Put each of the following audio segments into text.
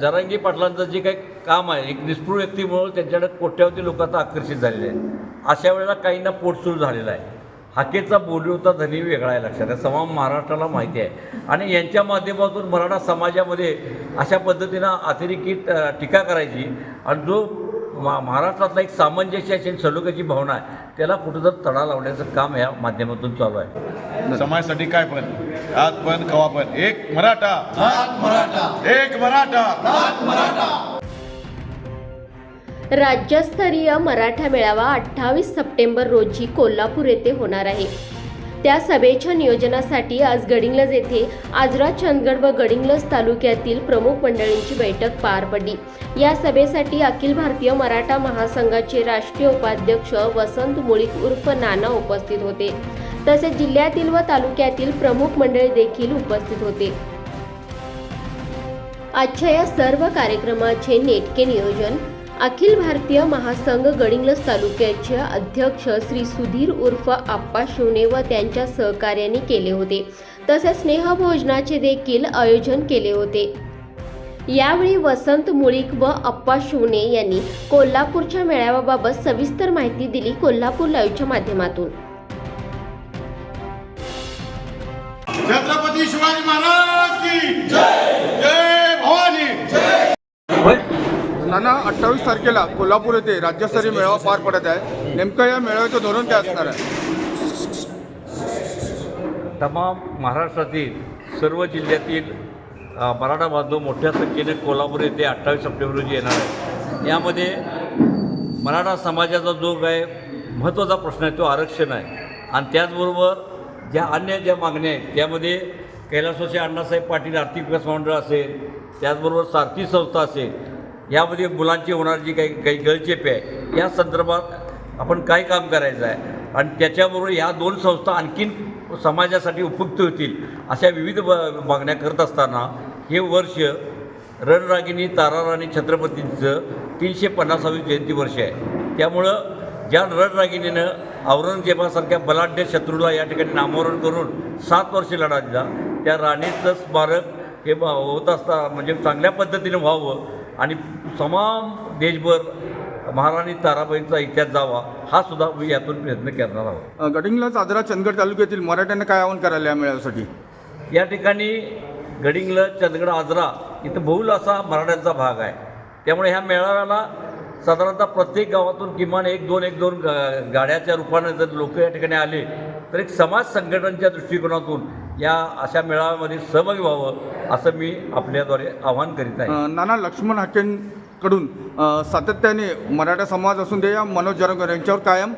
जरांगी पाटलांचं जे काही काम आहे एक निष्ठुर व्यक्तीमुळं त्यांच्याकडे कोट्यावधी लोक आता आकर्षित झालेले आहेत अशा वेळेला काहींना पोट सुरू झालेला आहे. हाकेचा बोलवता धनी वेगळा आहे लक्षात आहे तमाम महाराष्ट्राला माहिती आहे. आणि यांच्या माध्यमातून मराठा समाजामध्ये अशा पद्धतीनं अतिरेकी टीका करायची. आणि जो मा महाराष्ट्रातला एक सामंजस्याची आणि सलोख्याची भावना आहे. त्याला कुठं तर तडा लावण्याचं काम या माध्यमातून चालू आहे. समाजासाठी काय पण. आज पण कवा पण. एक मराठा. एक मराठा. राज्यस्तरीय मराठा मेळावा अठ्ठावीस सप्टेंबर रोजी कोल्हापूर येथे होणार आहे. त्या सभेच्या नियोजनासाठी आज गडिंग्लज येथे आजरा चंदगड व गडिंग्लज तालुक्यातील प्रमुख मंडळींची बैठक पार पडली. या सभेसाठी अखिल भारतीय मराठा महासंघाचे राष्ट्रीय उपाध्यक्ष वसंत मुळीक उर्फ नाना उपस्थित होते. तसेच जिल्ह्यातील व तालुक्यातील प्रमुख मंडळी देखील उपस्थित होते. आजच्या या सर्व कार्यक्रमाचे नेटके नियोजन अखिल भारतीय महासंघ गडिंग्लज तालुक्याचे अध्यक्ष श्री सुधीर उर्फ आप्पा शिवणे व त्यांच्या सहकार्याने केले होते. तसेच स्नेहभोजनाचे देखील आयोजन केले होते. यावेळी वसंत मुळीक व अप्पा शिवणे यांनी कोल्हापूरच्या मेळाव्याबाबत सविस्तर माहिती दिली कोल्हापूर लाईव्हच्या माध्यमातून. छत्रपती शिवाजी महाराज की जय जय भवानी नाना अठ्ठावीस तारखेला कोल्हापूर येथे राज्यस्तरीय मेळावा पार पडत आहे. नेमकं या मेळाव्याचं धोरण काय असणार आहे? तमाम महाराष्ट्रातील सर्व जिल्ह्यातील मराठा बांधव मोठ्या संख्येने कोल्हापूर येथे अठ्ठावीस सप्टेंबर रोजी येणार आहे यामध्ये मराठा समाजाचा जो काय महत्त्वाचा प्रश्न आहे तो आरक्षण आहे. आणि त्याचबरोबर ज्या अन्य ज्या मागण्या आहेत त्यामध्ये कैलासवासी अण्णासाहेब पाटील आर्थिक विकास मंडळ असेल त्याचबरोबर सारथी संस्था असेल यामध्ये मुलांची होणारी जी काही काही गळचेपे आहे या संदर्भात आपण काय काम करायचं आहे? आणि त्याच्याबरोबर ह्या दोन संस्था आणखीन समाजासाठी उपयुक्त होतील अशा विविध ब- मागण्या करत असताना हे वर्ष रणरागिणी ताराराणी छत्रपतींचं तीनशे पन्नासावी जयंती वर्ष आहे. त्यामुळं ज्या रणरागिणीनं औरंगजेबासारख्या बलाढ्य शत्रूला या ठिकाणी नामोहरण करून सात वर्ष लढा दिला त्या राणीचं स्मारक हे होत असता म्हणजे चांगल्या पद्धतीने व्हावं आणि तमाम देशभर महाराणी ताराबाईंचा इतिहास जावा हा सुद्धा मी यातून प्रयत्न करणार आहोत. अ, गडिंग्लज आजरा चंदगड तालुक्यातील मराठ्यांना काय आवाहन करायला या मेळाव्यासाठी या ठिकाणी गडिंगलज चंदगड आजरा इथं बहुल असा मराठ्यांचा भाग आहे. त्यामुळे ह्या मेळाव्याला साधारणतः प्रत्येक गावातून किमान एक दोन एक दोन गा- गाड्याच्या रूपानं जर लोक या ठिकाणी आले तर एक समाज संघटनांच्या दृष्टिकोनातून या अशा मेळाव्यामध्ये सहभागी व्हावं असं मी आपल्याद्वारे आवाहन करीत आहे. नाना लक्ष्मण हाकेंकडून अ, सातत्याने मराठा समाज असून दे या मनोज जरंगर यांच्यावर कायम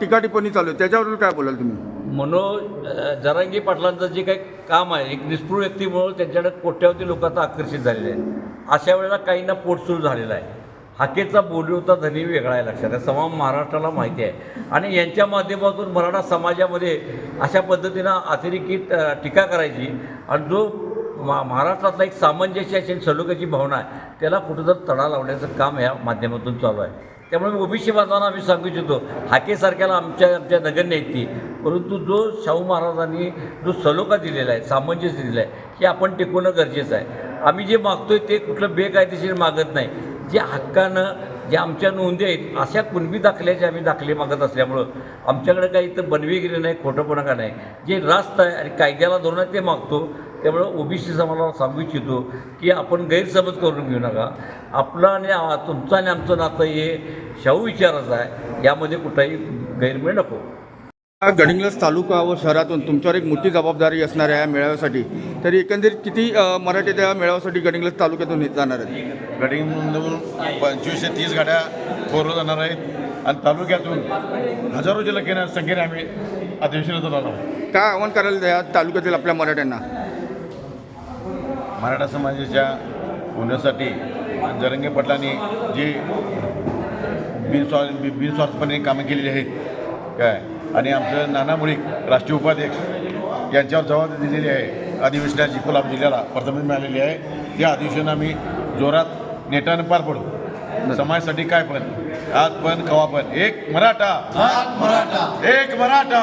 टीका टिप्पणी चालू आहे. त्याच्यावर काय बोलाल तुम्ही? मनोज जरांगी पाटलांचं जे काही काम आहे एक निष्ठुर व्यक्तीमुळं त्यांच्याकडे कोट्यावधी लोक आता आकर्षित झालेले आहेत अशा वेळेला काहींना पोट सुरू झालेला आहे. हाकेचा बोलवता धनी वेगळा आहे लक्षात. आहे तमाम महाराष्ट्राला माहिती आहे. आणि यांच्या माध्यमातून मराठा समाजामध्ये अशा पद्धतीनं अतिरेकी टीका करायची. आणि जो मा महाराष्ट्रातला एक सामंजस्याची अशी सलोख्याची भावना आहे त्याला कुठंतरी तडा लावण्याचं काम या माध्यमातून चालू आहे. त्यामुळे ओबीसी बांधवांना आम्ही सांगू इच्छितो हाकेसारख्याला आमच्या आमच्या नगण्य आहेत ती. परंतु जो शाहू महाराजांनी जो सलोखा दिलेला आहे सामंजस्य दिलं आहे हे आपण टिकवणं गरजेचं आहे. आम्ही जे मागतोय ते कुठलं बेकायदेशीर मागत नाही. जे हक्कानं जे आमच्या नोंदी आहेत अशा कुणबी दाखल्याचे आम्ही दाखले मागत असल्यामुळं आमच्याकडे काही इथं बनवेगिरी नाही खोटंपणा का नाही? जे रास्त आहे आणि कायद्याला धोरण ते मागतो. त्यामुळं ओबीसी समाजाला सांगू इच्छितो की आपण गैरसमज करून घेऊ नका. आपलं आणि तुमचं आणि आमचं नातं हे शाहू विचाराचं आहे. यामध्ये कुठंही गैरमेळ नको. गडिंग्लज तालुका व शहरातून तुमच्यावर एक मोठी जबाबदारी असणार आहे या मेळाव्यासाठी. तरी एकंदरीत किती मराठी त्या मेळाव्यासाठी गडिंग्लज तालुक्यातून जाणार आहेत? गडिंगमधून पंचवीस ते तीस गाड्या फोरवर जाणार आहेत आणि तालुक्यातून हजारो जलकेना संख्येने आम्ही अधिवेशनात जाणार आहोत. काय आव्हान करायला या तालुक्यातील आपल्या मराठ्यांना? मराठा समाजाच्या होण्यासाठी जरंगे पाटलांनी जी बिनस्वा बिनस्वार्थपणे कामं केलेली आहेत काय? आणि आमचं नाना मुळीक राष्ट्रीय उपाध्यक्ष यांच्यावर जबाबदारी दिलेली आहे. अधिवेशनाची कोल्हापूर जिल्ह्याला प्रथम मिळालेली आहे. या अधिवेशन आम्ही जोरात नेटानं पार पडू. समाजासाठी काय पण आज पण कवा पण. एक मराठा. एक मराठा.